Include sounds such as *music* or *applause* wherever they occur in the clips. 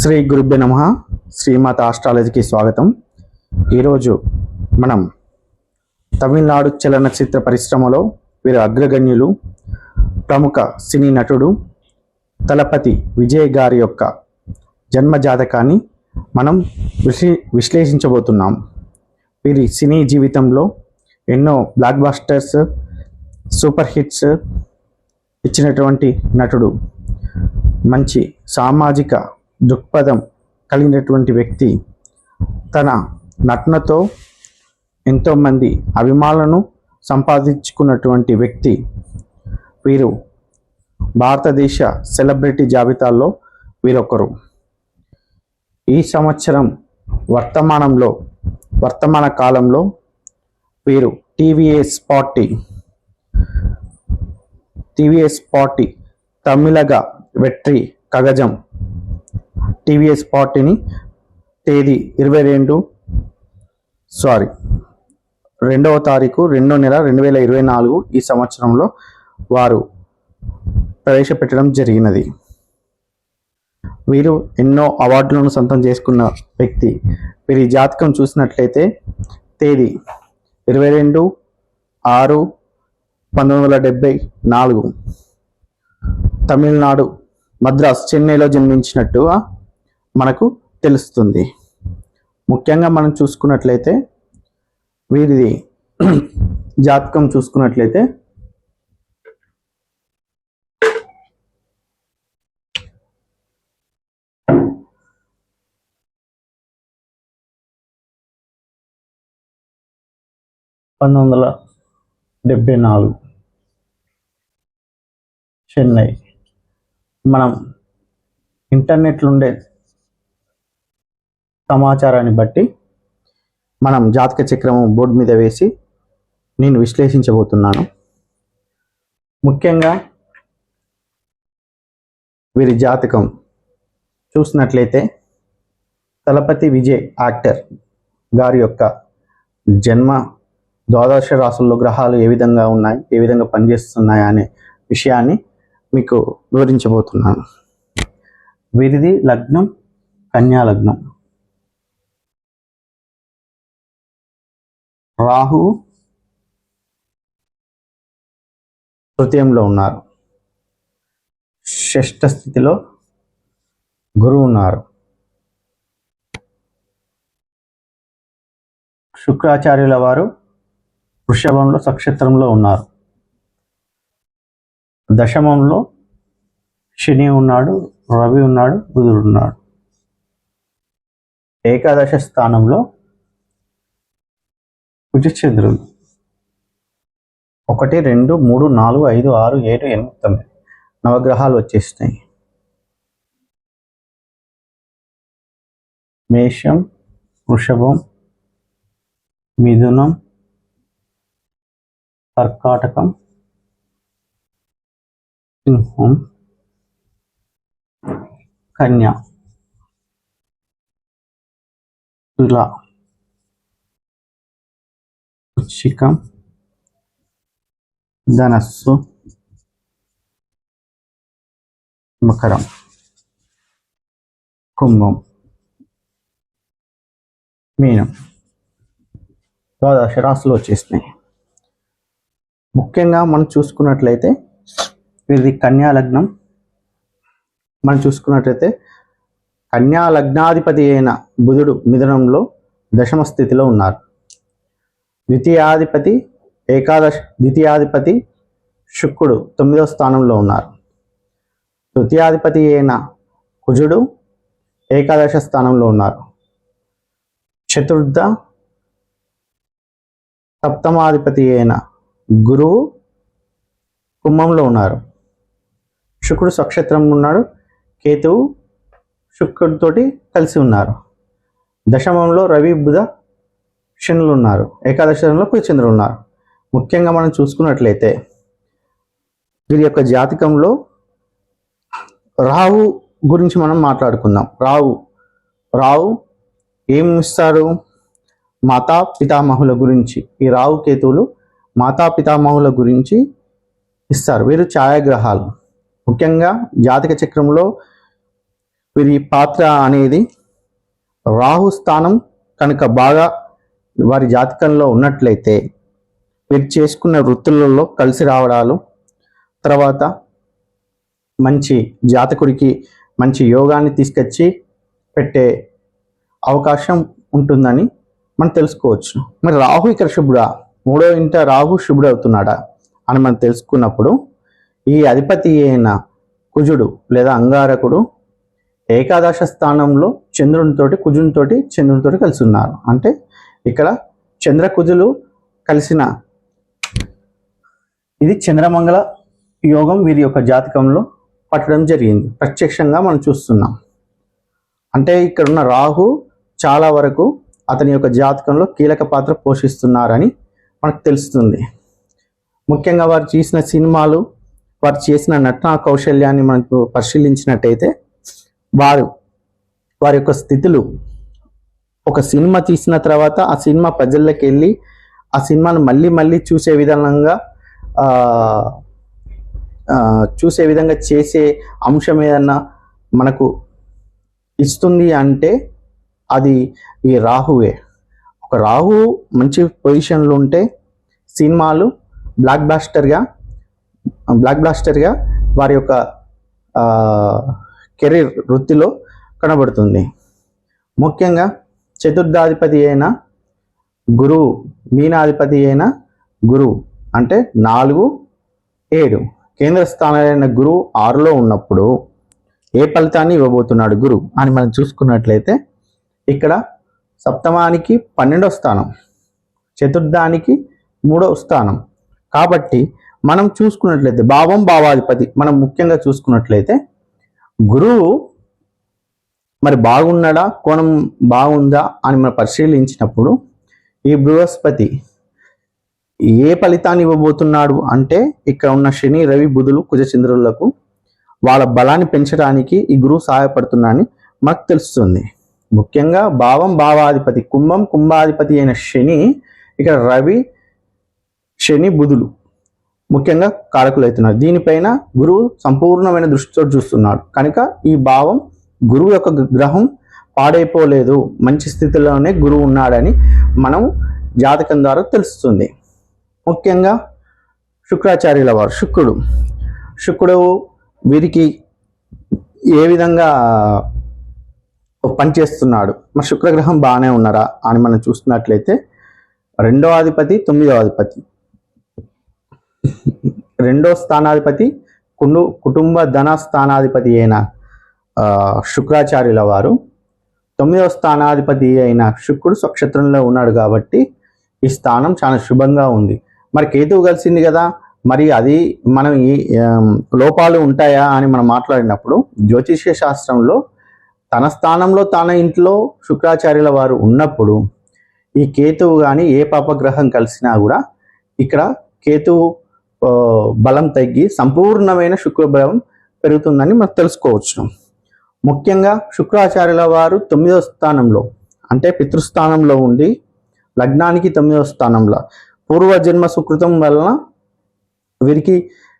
శ్రీ గురుభ్య నమ. శ్రీమాత ఆస్ట్రాలజీకి స్వాగతం. ఈరోజు మనం తమిళనాడు చలనచిత్ర పరిశ్రమలో వీరు అగ్రగణ్యులు ప్రముఖ సినీ నటుడు తలపతి విజయ్ గారి యొక్క జన్మ జాతకాన్ని మనం విశ్లే విశ్లేషించబోతున్నాం. వీరి సినీ జీవితంలో ఎన్నో బ్లాక్ బాస్టర్స్ సూపర్ హిట్స్ ఇచ్చినటువంటి నటుడు. మంచి సామాజిక దృక్పథం కలిగినటువంటి వ్యక్తి తన నటనతో ఎంతోమంది అభిమానులను సంపాదించుకున్నటువంటి వ్యక్తి. వీరు భారతదేశ సెలబ్రిటీ జాబితాల్లో వీరొకరు. ఈ సంవత్సరం వర్తమానంలో వర్తమాన కాలంలో వీరు TVS party TVS party Tamilaga Vettri Kazhagam TVS పార్టీని తేదీ ఇరవై రెండు సారీ రెండవ తారీఖు రెండో నెల రెండు వేల ఇరవై నాలుగు ఈ సంవత్సరంలో వారు ప్రవేశపెట్టడం జరిగినది. వీరు ఎన్నో అవార్డులను సొంతం చేసుకున్న వ్యక్తి. వీరి జాతకం చూసినట్లయితే తేదీ ఇరవై రెండు ఆరు పంతొమ్మిది వందల డెబ్బై నాలుగు. తమిళనాడు మద్రాస్ చెన్నైలో జన్మించినట్టుగా మనకు తెలుస్తుంది. ముఖ్యంగా మనం చూసుకున్నట్లయితే వీరిది *clears throat* జాతకం చూసుకున్నట్లయితే పంతొమ్మిది వందల డెబ్బై నాలుగు చెన్నై. మనం ఇంటర్నెట్లు ఉండే సమాచారాన్ని బట్టి మనం జాతక చక్రము బోర్డు మీద వేసి నేను విశ్లేషించబోతున్నాను. ముఖ్యంగా వీరి జాతకం చూసినట్లయితే తలపతి విజయ్ యాక్టర్ గారి యొక్క జన్మ ద్వాదశ రాసుల్లో గ్రహాలు ఏ విధంగా ఉన్నాయి ఏ విధంగా పనిచేస్తున్నాయి అనే విషయాన్ని మీకు వివరించబోతున్నాను. వీరిది లగ్నం కన్యా లగ్నం. రాహు తృతీయంలో ఉన్నారు. షష్ఠ స్థితిలో గురువు ఉన్నారు. శుక్రాచార్యుల వారు వృషభంలో సక్షేత్రంలో ఉన్నారు. దశమంలో శని ఉన్నాడు రవి ఉన్నాడు బుధుడు ఉన్నాడు. ఏకాదశ స్థానంలో కుజచంద్రులు ఒకటి రెండు మూడు నాలుగు ఐదు ఆరు ఏడు ఎనిమిది తొమ్మిది. నవగ్రహాలు వచ్చేస్తాయి మేషం వృషభం మిథునం కర్కాటకం సింహం కన్య తులా. వృశ్చికం ధనస్సు మకరం కుంభం మీనం ద్వాదశ రాశులు వచ్చేసినాయి. ముఖ్యంగా మనం చూసుకున్నట్లయితే ఇది కన్యా లగ్నం మనం చూసుకున్నట్లయితే కన్యా లగ్నాధిపతి అయిన బుధుడు మిథునంలో దశమ స్థితిలో ఉన్నారు. ద్వితీయాధిపతి ఏకాదశ ద్వితీయాధిపతి శుక్రుడు తొమ్మిదవ స్థానంలో ఉన్నారు. తృతీయాధిపతి అయిన కుజుడు ఏకాదశ స్థానంలో ఉన్నారు. చతుర్థ సప్తమాధిపతి అయిన గురువు కుంభంలో ఉన్నారు. శుక్రుడు స్వక్షేత్రంలో ఉన్నాడు. కేతువు శుక్రుడితోటి కలిసి ఉన్నారు. దశమంలో రవి బుధ శనులు ఉన్నారు. ఏకాదశంలో కుచంద్రులు ఉన్నారు. ముఖ్యంగా మనం చూసుకున్నట్లయితే వీరి యొక్క జాతకంలో రావు గురించి మనం మాట్లాడుకుందాం. రావు రావు ఏం ఇస్తారు? మాతా పితామహుల గురించి ఈ రావు కేతువులు మాతా పితామహుల గురించి ఇస్తారు. వీరు ఛాయాగ్రహాలు. ముఖ్యంగా జాతక చక్రంలో వీరి పాత్ర అనేది రాహు స్థానం కనుక బాగా వారి జాతకంలో ఉన్నట్లయితే వీరు చేసుకున్న వృత్తులలో కలిసి రావడాలు తర్వాత మంచి జాతకుడికి మంచి యోగాన్ని తీసుకొచ్చి పెట్టే అవకాశం ఉంటుందని మనం తెలుసుకోవచ్చు. మరి రాహు ఇక్కడ శుభుడా మూడో ఇంట రాహు శుభుడు అవుతున్నాడా అని మనం తెలుసుకున్నప్పుడు ఈ అధిపతి అయిన కుజుడు లేదా అంగారకుడు ఏకాదశ స్థానంలో చంద్రునితోటి కుజునితోటి చంద్రునితోటి కలిసి ఉన్నారు. అంటే ఇక్కడ చంద్రకుజులు కలిసిన ఇది చంద్రమంగళ యోగం వీరి యొక్క జాతకంలో పట్టడం జరిగింది. ప్రత్యక్షంగా మనం చూస్తున్నాం. అంటే ఇక్కడ ఉన్న రాహు చాలా వరకు అతని యొక్క జాతకంలో కీలక పాత్ర పోషిస్తున్నారని మనకు తెలుస్తుంది. ముఖ్యంగా వారు చేసిన సినిమాలు వారు చేసిన నటనా కౌశల్యాన్ని మనకు పరిశీలించినట్టయితే వారు వారి యొక్క స్థితులు ఒక సినిమా తీసిన తర్వాత ఆ సినిమా ప్రజల్లోకి వెళ్ళి ఆ సినిమాను మళ్ళీ మళ్ళీ చూసే విధంగా చూసే విధంగా చేసే అంశం ఏదన్నా మనకు ఇస్తుంది అంటే అది ఈ రాహువే. ఒక రాహు మంచి పొజిషన్లో ఉంటే సినిమాలు బ్లాక్ బ్లాస్టర్గా బ్లాక్ బ్లాస్టర్గా వారి యొక్క కెరీర్ వృత్తిలో కనబడుతుంది. ముఖ్యంగా చతుర్థాధిపతి అయిన గురువు మీనాధిపతి అయిన గురువు అంటే నాలుగు ఏడు. కేంద్ర స్థానాలైన గురువు ఆరులో ఉన్నప్పుడు ఏ ఫలితాన్ని ఇవ్వబోతున్నాడు గురువు అని మనం చూసుకున్నట్లయితే ఇక్కడ సప్తమానికి పన్నెండో స్థానం చతుర్థానికి మూడో స్థానం. కాబట్టి మనం చూసుకున్నట్లయితే భావం భావాధిపతి మనం ముఖ్యంగా చూసుకున్నట్లయితే గురువు మరి బాగున్నాడా? కోణం బాగుందా? అని మనం పరిశీలించినప్పుడు ఈ బృహస్పతి ఏ ఫలితాన్ని ఇవ్వబోతున్నాడు అంటే ఇక్కడ ఉన్న శని రవి బుధులు కుజచంద్రులకు వాళ్ళ బలాన్ని పెంచడానికి ఈ గురువు సహాయపడుతున్నాడని మనకు తెలుస్తుంది. ముఖ్యంగా భావం భావాధిపతి కుంభం కుంభాధిపతి అయిన శని ఇక్కడ రవి శని బుధులు ముఖ్యంగా కారకులు అవుతున్నారు దీనిపైన గురువు సంపూర్ణమైన దృష్టితో చూస్తున్నాడు. కనుక ఈ భావం గురువు యొక్క గ్రహం పాడైపోలేదు. మంచి స్థితిలోనే గురువు ఉన్నాడని మనం జాతకం ద్వారా తెలుస్తుంది. ముఖ్యంగా శుక్రాచార్యుల వారు శుక్రుడు. శుక్రుడు వీరికి ఏ విధంగా పనిచేస్తున్నాడు? మరి శుక్రగ్రహం బాగానే ఉన్నారా అని మనం చూస్తున్నట్లయితే రెండో అధిపతి తొమ్మిదో అధిపతి రెండో స్థానాధిపతి కుండు కుటుంబ ధన స్థానాధిపతి అయిన శుక్రాచార్యుల వారు. తొమ్మిదవ స్థానాధిపతి అయిన శుక్రుడు స్వక్షేత్రంలో ఉన్నాడు కాబట్టి ఈ స్థానం చాలా శుభంగా ఉంది. మరి కేతువు కలిసింది కదా. మరి అది మనం ఈ లోపాలు ఉంటాయా అని మనం మాట్లాడినప్పుడు జ్యోతిష్య శాస్త్రంలో తన స్థానంలో తన ఇంట్లో శుక్రాచార్యుల వారు ఉన్నప్పుడు ఈ కేతువు కానీ ఏ పాపగ్రహం కలిసినా కూడా ఇక్కడ కేతువు బలం తగ్గి సంపూర్ణమైన శుక్రబలం పెరుగుతుందని మనం తెలుసుకోవచ్చు. ముఖ్యంగా శుక్రాచార్యుల వారు తొమ్మిదవ స్థానంలో అంటే పితృస్థానంలో ఉండి లగ్నానికి తొమ్మిదవ స్థానంలో. పూర్వజన్మ సుకృతం వలన వీరికి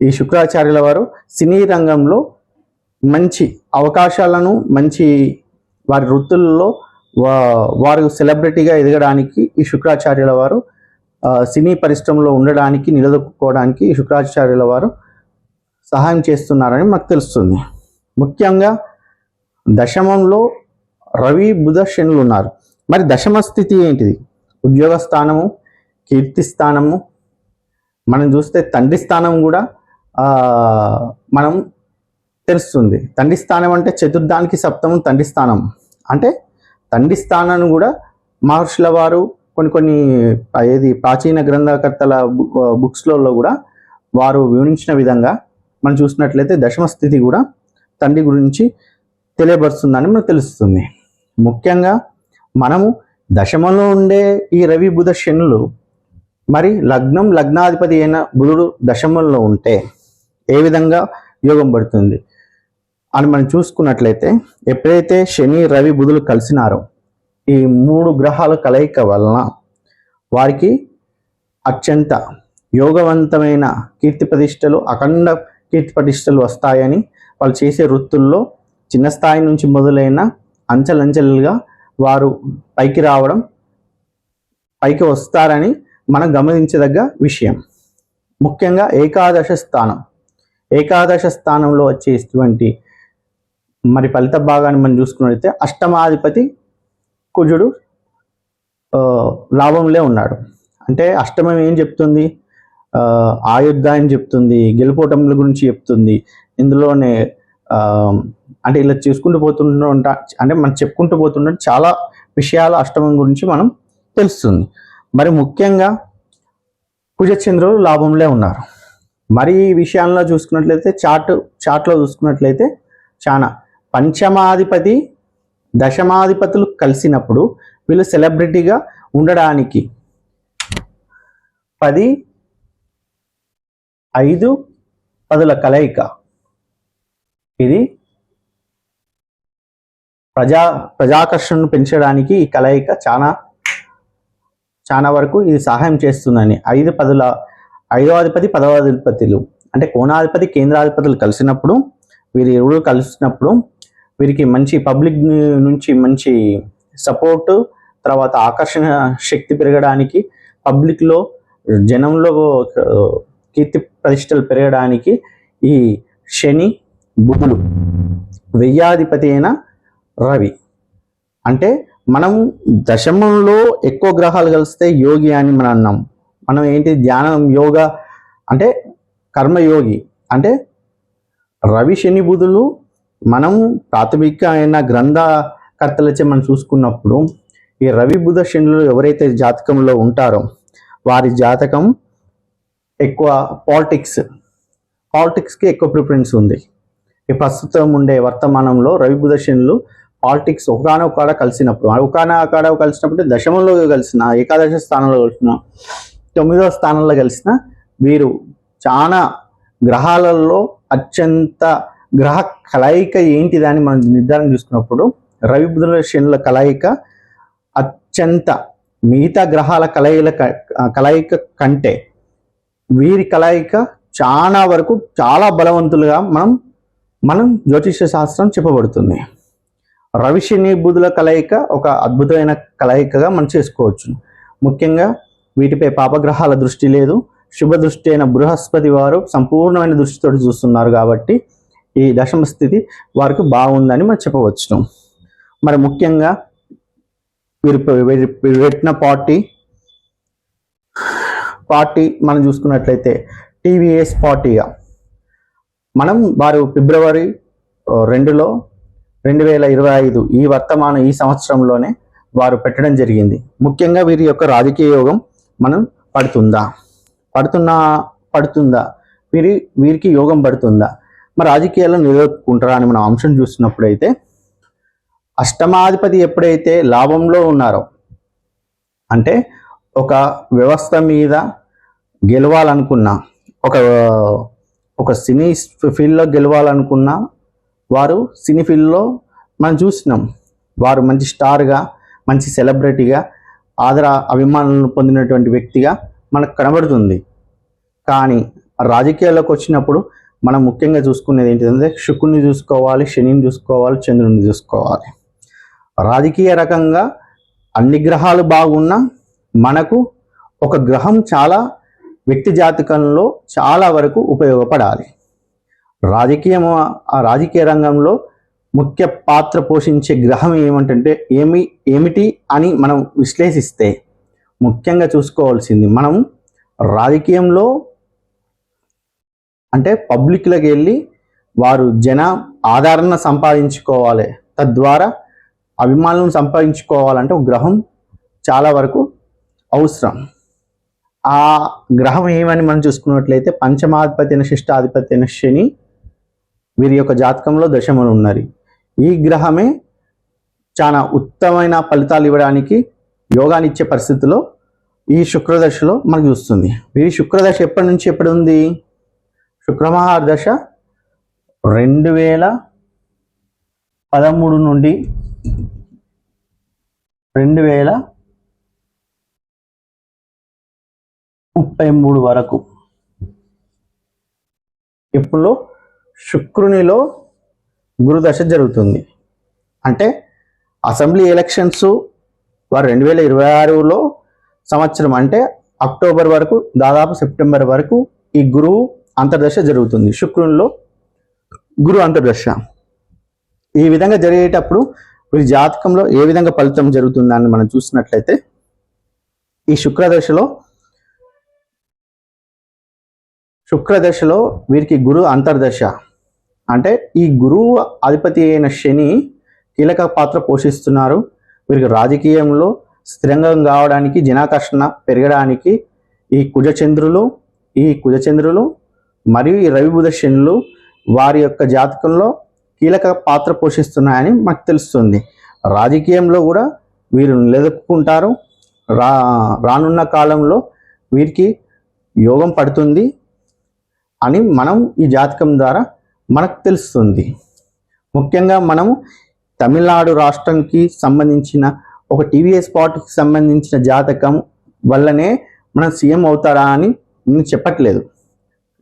ఈ శుక్రాచార్యుల వారు సినీ రంగంలో మంచి అవకాశాలను మంచి వారి వృత్తుల్లో వారు సెలబ్రిటీగా ఎదగడానికి ఈ శుక్రాచార్యుల వారు సినీ పరిశ్రమలో ఉండడానికి నిలదొక్కుకోవడానికి ఈ శుక్రాచార్యుల వారు సహాయం చేస్తున్నారని మాకు తెలుస్తుంది. ముఖ్యంగా దశమంలో రవి బుధ శనులు ఉన్నారు. మరి దశమ స్థితి ఏంటిది? ఉద్యోగ స్థానము కీర్తి స్థానము మనం చూస్తే తండ్రి స్థానం కూడా మనం తెలుస్తుంది. తండ్రి స్థానం అంటే చతుర్థానికి సప్తమం తండ్రి స్థానం. అంటే తండ్రి స్థానాన్ని కూడా మహర్షుల వారు కొన్ని కొన్ని ఏది ప్రాచీన గ్రంథకర్తల బు- బుక్స్లలో కూడా వారు వివరించిన విధంగా మనం చూసినట్లయితే దశమ స్థితి కూడా తండ్రి గురించి తెలియబరుస్తుందని మనకు తెలుస్తుంది. ముఖ్యంగా మనము దశమంలో ఉండే ఈ రవి బుధ శనులు మరి లగ్నం లగ్నాధిపతి అయిన బుధుడు దశమంలో ఉంటే ఏ విధంగా యోగం పడుతుంది? అని మనం చూసుకున్నట్లయితే ఎప్పుడైతే శని రవి బుధులు కలిసినారో ఈ మూడు గ్రహాల కలయిక వలన వారికి అత్యంత యోగవంతమైన కీర్తి ప్రతిష్టలు అఖండ కీర్తి ప్రతిష్టలు వస్తాయని వాళ్ళు చేసే వృత్తుల్లో చిన్న స్థాయి నుంచి మొదలైన అంచెలంచెలుగా వారు పైకి రావడం పైకి వస్తారని మనం గమనించదగ్గ విషయం. ముఖ్యంగా ఏకాదశ స్థానం. ఏకాదశ స్థానంలో వచ్చేటువంటి మరి ఫలిత భాగాన్ని మనం చూసుకున్నట్లయితే అష్టమాధిపతి కుజుడు లాభంలో ఉన్నాడు. అంటే అష్టమం ఏం చెప్తుంది? ఆ, అని చెప్తుంది గెలుపోటముల గురించి చెప్తుంది. ఇందులోనే అంటే ఇలా చూసుకుంటూ పోతుంటా అంటే మనం చెప్పుకుంటూ పోతుంటే చాలా విషయాలు అష్టమం గురించి మనం తెలుస్తుంది. మరి ముఖ్యంగా కుజచంద్రులు లాభంలో ఉన్నారు. మరి ఈ విషయాల్లో చూసుకున్నట్లయితే చాట్ చాట్లో చూసుకున్నట్లయితే చాలా పంచమాధిపతి దశమాధిపతులు కలిసినప్పుడు వీళ్ళు సెలబ్రిటీగా ఉండడానికి పది ఐదు పదుల కలయిక. ఇది ప్రజా ప్రజాకర్షణను పెంచడానికి ఈ కలయిక చాలా చాలా వరకు ఇది సహాయం చేస్తుందని. ఐదు పదుల ఐదో అధిపతి పదవ అధిపతులు అంటే కోణాధిపతి కేంద్రాధిపతులు కలిసినప్పుడు వీరి ఇరువురు కలిసినప్పుడు వీరికి మంచి పబ్లిక్ నుంచి మంచి సపోర్ట్ తర్వాత ఆకర్షణ శక్తి పెరగడానికి పబ్లిక్లో జనంలో కీర్తి ప్రతిష్టలు పెరగడానికి ఈ శని బుధులు వెయ్యాధిపతి అయిన రవి. అంటే మనం దశమంలో ఎక్కువ గ్రహాలు కలిస్తే యోగి అని మనం అన్నాం. మనం ఏంటి? ధ్యానం యోగ అంటే కర్మయోగి. అంటే రవి శని బుధులు మనం ప్రాథమిక అయిన గ్రంథకర్తలచే మనం చూసుకున్నప్పుడు ఈ రవి బుధ శనులు ఎవరైతే జాతకంలో ఉంటారో వారి జాతకం ఎక్కువ పాలిటిక్స్ పాలిటిక్స్కి ఎక్కువ ప్రిఫరెన్స్ ఉంది. ఈ ప్రస్తుతం ఉండే వర్తమానంలో రవి బుధ శనులు పాలిటిక్స్ ఒకనొక కాడ కలిసినప్పుడు ఒకనొక కాడ కలిసినప్పుడు దశమంలో కలిసిన ఏకాదశ స్థానంలో కలిసిన తొమ్మిదవ స్థానంలో కలిసిన వీరు చాలా గ్రహాలలో అత్యంత గ్రహ కలయిక ఏంటిదని మనం నిర్ధారణ చూసుకున్నప్పుడు రవి బుధుల శనుల కలయిక అత్యంత మిగతా గ్రహాల కలయిల కలయిక కంటే వీరి కలయిక చాలా వరకు చాలా బలవంతులుగా మనం మనం జ్యోతిష శాస్త్రం చెప్పబడుతుంది. రవి బుధుల కలయిక ఒక అద్భుతమైన కలయికగా మనం చేసుకోవచ్చు. ముఖ్యంగా వీటిపై పాపగ్రహాల దృష్టి లేదు. శుభ దృష్టి అయిన బృహస్పతి వారు సంపూర్ణమైన దృష్టితో చూస్తున్నారు కాబట్టి ఈ దశమ స్థితి వారికి బాగుందని మనం చెప్పవచ్చు. మరి ముఖ్యంగా వీరు పెట్టిన పార్టీ పార్టీ మనం చూసుకున్నట్లయితే టీవీఎస్ పార్టీగా. మనం వారు ఫిబ్రవరి రెండులో రెండు వేల ఇరవై ఐదు ఈ వర్తమానం ఈ సంవత్సరంలోనే వారు పెట్టడం జరిగింది. ముఖ్యంగా వీరి యొక్క రాజకీయ యోగం మనం పడుతుందా? పడుతున్నా పడుతుందా? వీరి వీరికి యోగం పడుతుందా? మరి రాజకీయాల్లో నిలదొక్కుంటారా అని మనం అంశం చూస్తున్నప్పుడైతే అష్టమాధిపతి ఎప్పుడైతే లాభంలో ఉన్నారో అంటే ఒక వ్యవస్థ మీద గెలవాలనుకున్నా ఒక ఒక సినీ ఫీల్డ్లో గెలవాలనుకున్నా వారు సినీఫీల్డ్లో మనం చూసినాం. వారు మంచి స్టార్గా మంచి సెలబ్రిటీగా ఆదర అభిమానులను పొందినటువంటి వ్యక్తిగా మనకు కనబడుతుంది. కానీ రాజకీయాల్లోకి వచ్చినప్పుడు మనం ముఖ్యంగా చూసుకునేది ఏంటంటే శుక్రుని చూసుకోవాలి శనిని చూసుకోవాలి చంద్రుని చూసుకోవాలి. రాజకీయ రకంగా అన్ని గ్రహాలు బాగున్నా మనకు ఒక గ్రహం చాలా వ్యక్తి జాతకంలో చాలా వరకు ఉపయోగపడాలి. రాజకీయం ఆ రాజకీయ రంగంలో ముఖ్య పాత్ర పోషించే గ్రహం ఏమంటే ఏమి ఏమిటి అని మనం విశ్లేషిస్తే ముఖ్యంగా చూసుకోవాల్సింది మనం రాజకీయంలో అంటే పబ్లిక్లోకి వెళ్ళి వారు జన ఆదరణ సంపాదించుకోవాలి. తద్వారా అభిమానులను సంపాదించుకోవాలంటే ఒక గ్రహం చాలా వరకు అవసరం. ఆ గ్రహం ఏమని మనం చూసుకున్నట్లయితే పంచమాధిపతి అయిన శిష్టాధిపతి అయిన శని వీరి యొక్క జాతకంలో దశములు ఉన్నది. ఈ గ్రహమే చాలా ఉత్తమమైన ఫలితాలు ఇవ్వడానికి యోగాన్ని ఇచ్చే పరిస్థితిలో ఈ శుక్రదశలో మనకు చూస్తుంది. వీరి శుక్రదశ ఎప్పటి నుంచి ఎప్పుడు ఉంది? శుక్రమహార దశ రెండు వేల పదమూడు నుండి రెండు వేల ముప్పై మూడు వరకు. ఇప్పుడు శుక్రునిలో గురుదశ జరుగుతుంది. అంటే అసెంబ్లీ ఎలక్షన్స్ వారు రెండు వేల ఇరవై ఆరులో సంవత్సరం అంటే అక్టోబర్ వరకు దాదాపు సెప్టెంబర్ వరకు ఈ గురువు అంతర్దశ జరుగుతుంది. శుక్రునిలో గురు అంతర్దశ. ఈ విధంగా జరిగేటప్పుడు వీరి జాతకంలో ఏ విధంగా ఫలితం జరుగుతుందని మనం చూసినట్లయితే ఈ శుక్రదశలో శుక్రదశలో వీరికి గురు అంతర్దశ. అంటే ఈ గురువు అధిపతి అయిన శని కీలక పాత్ర పోషిస్తున్నారు. వీరికి రాజకీయంలో స్థిరంగా కావడానికి జనాకర్షణ పెరగడానికి ఈ కుజచంద్రులు ఈ కుజచంద్రులు మరియు ఈ రవిబుధ శనులు వారి యొక్క జాతకంలో కీలక పాత్ర పోషిస్తున్నాయని మాకు తెలుస్తుంది. రాజకీయంలో కూడా వీరు నిలదొక్కుంటారు. రా రానున్న కాలంలో వీరికి యోగం పడుతుంది. అని మనం ఈ జాతకం ద్వారా మనకు తెలుస్తుంది. ముఖ్యంగా మనము తమిళనాడు రాష్ట్రంకి సంబంధించిన ఒక టీవీఎస్ పార్టీకి సంబంధించిన జాతకం వల్లనే మనం సీఎం అవుతారా అని నేను చెప్పట్లేదు.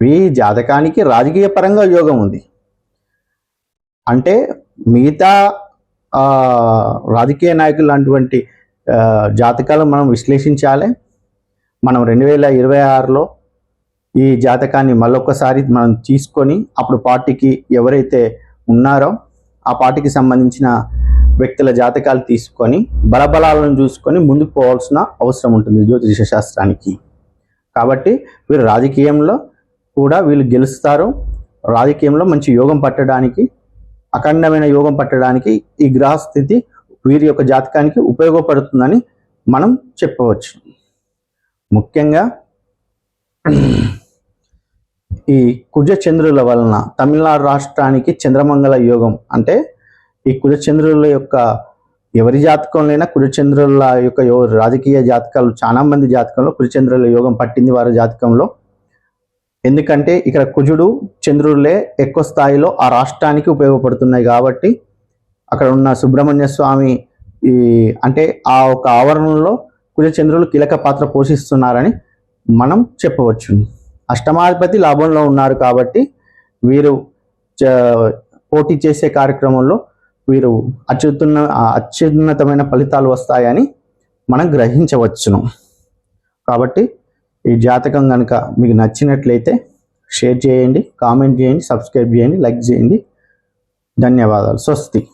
ఈ జాతకానికి రాజకీయ పరంగా యోగం ఉంది. అంటే మిగతా రాజకీయ నాయకులు లాంటివంటి జాతకాలు మనం విశ్లేషించాలి. మనం రెండు వేల ఇరవై ఆరులో ఈ జాతకాన్ని మళ్ళొకసారి మనం తీసుకొని అప్పుడు పార్టీకి ఎవరైతే ఉన్నారో ఆ పార్టీకి సంబంధించిన వ్యక్తుల జాతకాలు తీసుకొని బలబలాలను చూసుకొని ముందుకు పోవాల్సిన అవసరం ఉంటుంది జ్యోతిష శాస్త్రానికి. కాబట్టి వీరు రాజకీయంలో కూడా వీళ్ళు గెలుస్తారు. రాజకీయంలో మంచి యోగం పట్టడానికి అఖండమైన యోగం పట్టడానికి ఈ గ్రహస్థితి వీరి యొక్క జాతకానికి ఉపయోగపడుతుందని మనం చెప్పవచ్చు. ముఖ్యంగా ఈ కుజచంద్రుల వలన తమిళనాడు రాష్ట్రానికి చంద్రమంగళ యోగం అంటే ఈ కుజచంద్రుల యొక్క ఎవరి జాతకంలోనైనా కుజచంద్రుల యొక్క యో- రాజకీయ జాతకాలు చాలా మంది జాతకంలో కుజచంద్రుల యోగం పట్టింది వారి జాతకంలో. ఎందుకంటే ఇక్కడ కుజుడు చంద్రులే ఎక్కువ స్థాయిలో ఆ రాష్ట్రానికి ఉపయోగపడుతున్నాయి కాబట్టి అక్కడ ఉన్న సుబ్రహ్మణ్య స్వామి ఈ అంటే ఆ ఒక ఆవరణలో కుజచంద్రులు కీలక పాత్ర పోషిస్తున్నారని మనం చెప్పవచ్చు. అష్టమాధిపతి లాభంలో ఉన్నారు కాబట్టి వీరు చ- పోటీ చేసే కార్యక్రమంలో వీరు అత్యున్న అత్యున్నతమైన ఫలితాలు వస్తాయని మనం గ్రహించవచ్చును. కాబట్టి ఈ జాతకం కనుక మీకు నచ్చినట్లయితే షేర్ చేయండి కామెంట్ చేయండి సబ్స్క్రైబ్ చేయండి లైక్ చేయండి. ధన్యవాదాలు. స్వస్తి.